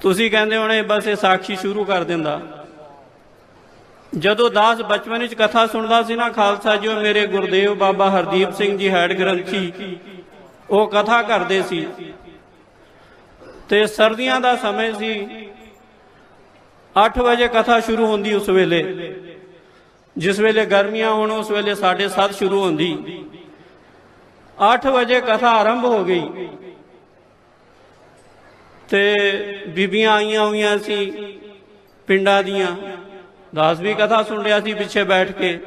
ਤੁਸੀਂ ਕਹਿੰਦੇ ਹੋਣੇ, ਬਸ ਇਹ ਸਾਖੀ ਸ਼ੁਰੂ ਕਰ ਦਿੰਦਾ। ਜਦੋਂ ਦਾਸ ਬਚਪਨ ਵਿੱਚ ਕਥਾ ਸੁਣਦਾ ਸੀ ਨਾ, ਖਾਲਸਾ ਜੀ, ਉਹ ਮੇਰੇ ਗੁਰਦੇਵ ਬਾਬਾ ਹਰਦੀਪ ਸਿੰਘ ਜੀ ਹੈਡ ਗ੍ਰੰਥੀ, ਉਹ ਕਥਾ ਕਰਦੇ ਸੀ। ਤੇ ਸਰਦੀਆਂ ਦਾ ਸਮੇਂ ਸੀ। 8 ਵਜੇ ਕਥਾ ਸ਼ੁਰੂ ਹੁੰਦੀ ਉਸ ਵੇਲੇ। ਜਿਸ ਵੇਲੇ ਗਰਮੀਆਂ ਹੋਣ, ਉਸ ਵੇਲੇ 7:30 ਸ਼ੁਰੂ ਹੁੰਦੀ। 8 ਵਜੇ ਕਥਾ ਆਰੰਭ ਹੋ ਗਈ। ਤੇ ਬੀਬੀਆਂ ਆਈਆਂ ਹੋਈਆਂ ਸੀ ਪਿੰਡਾਂ ਦੀਆਂ। ਦਾਸ ਵੀ ਕਥਾ ਸੁਣ ਰਿਹਾ ਸੀ ਪਿੱਛੇ ਬੈਠ ਕੇ।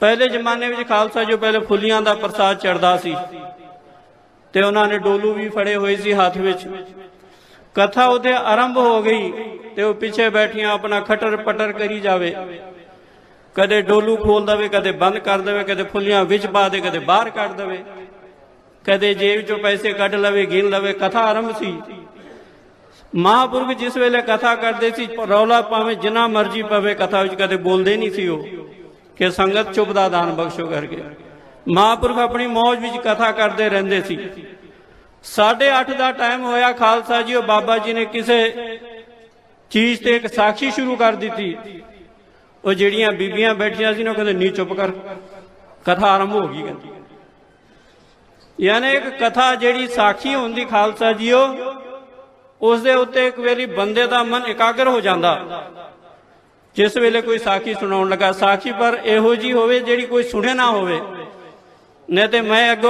ਪਹਿਲੇ ਜ਼ਮਾਨੇ ਵਿੱਚ ਖਾਲਸਾ ਜੋ ਪਹਿਲੇ ਫੁੱਲੀਆਂ ਦਾ ਪ੍ਰਸਾਦ ਚੜਦਾ ਸੀ ਤੇ ਉਹਨਾਂ ਨੇ ਡੋਲੂ ਵੀ ਫੜੇ ਹੋਏ ਸੀ ਹੱਥ ਵਿੱਚ। ਕਥਾ ਉਹਦੇ ਆਰੰਭ ਹੋ ਗਈ ਤੇ ਉਹ ਪਿੱਛੇ ਬੈਠੀਆਂ ਆਪਣਾ ਖਟਰ ਪਟਰ ਕਰੀ ਜਾਵੇ। ਕਦੇ ਡੋਲੂ ਖੋਲ ਦਵੇ, ਕਦੇ ਬੰਦ ਕਰ ਦੇਵੇ, ਕਦੇ ਫੁੱਲੀਆਂ ਵਿੱਚ ਪਾ ਦੇ, ਕਦੇ ਬਾਹਰ ਕੱਢ ਦੇਵੇ। ਕਦੇ ਜੇਬ ਚੋਂ ਪੈਸੇ ਕੱਢ ਲਵੇ, ਗਿਣ ਲਵੇ, ਕਥਾ ਆਰੰਭ ਸੀ। ਮਹਾਂਪੁਰਖ ਜਿਸ ਵੇਲੇ ਕਥਾ ਕਰਦੇ ਸੀ, ਰੌਲਾ ਭਾਵੇਂ ਜਿੰਨਾ ਮਰਜ਼ੀ ਪਵੇ, ਕਥਾ ਵਿੱਚ ਕਦੇ ਬੋਲਦੇ ਨਹੀਂ ਸੀ ਉਹ, ਕਿ ਸੰਗਤ ਚੁੱਪ ਦਾ ਦਾਨ ਬਖਸ਼ੋ ਕਰਕੇ। ਮਹਾਂਪੁਰਖ ਆਪਣੀ ਮੌਜ ਵਿੱਚ ਕਥਾ ਕਰਦੇ ਰਹਿੰਦੇ ਸੀ। 8:30 ਦਾ ਟਾਈਮ ਹੋਇਆ, ਖਾਲਸਾ ਜੀ, ਉਹ ਬਾਬਾ ਜੀ ਨੇ ਕਿਸੇ ਚੀਜ਼ ਤੇ ਇੱਕ ਸਾਖੀ ਸ਼ੁਰੂ ਕਰ ਦਿੱਤੀ। ਉਹ ਜਿਹੜੀਆਂ ਬੀਬੀਆਂ ਬੈਠੀਆਂ ਸੀ ਨਾ, ਉਹ ਕਹਿੰਦੇ, ਨੀ, ਚੁੱਪ ਕਰ। ਕਥਾ ਆਰੰਭ ਹੋ ਗਈ, ਕਹਿੰਦੀ। ਯਾਨੀ ਇੱਕ ਕਥਾ ਜਿਹੜੀ ਸਾਖੀ ਹੁੰਦੀ ਖਾਲਸਾ ਜੀਓ, ਉਸ ਦੇ ਉੱਤੇ ਇੱਕ ਵਾਰੀ ਬੰਦੇ ਦਾ ਮਨ ਇਕਾਗਰ ਹੋ ਜਾਂਦਾ। ਜਿਸ ਵੇਲੇ ਕੋਈ ਸਾਖੀ ਸੁਣਾਉਣ ਲੱਗਾ, ਸਾਖੀ ਪਰ ਇਹੋ ਜੀ ਹੋਵੇ ਜਿਹੜੀ ਕੋਈ ਸੁਣੇ ਨਾ ਹੋਵੇ। ਨਹੀਂ ਤੇ ਮੈਂ ਅੱਗੋਂ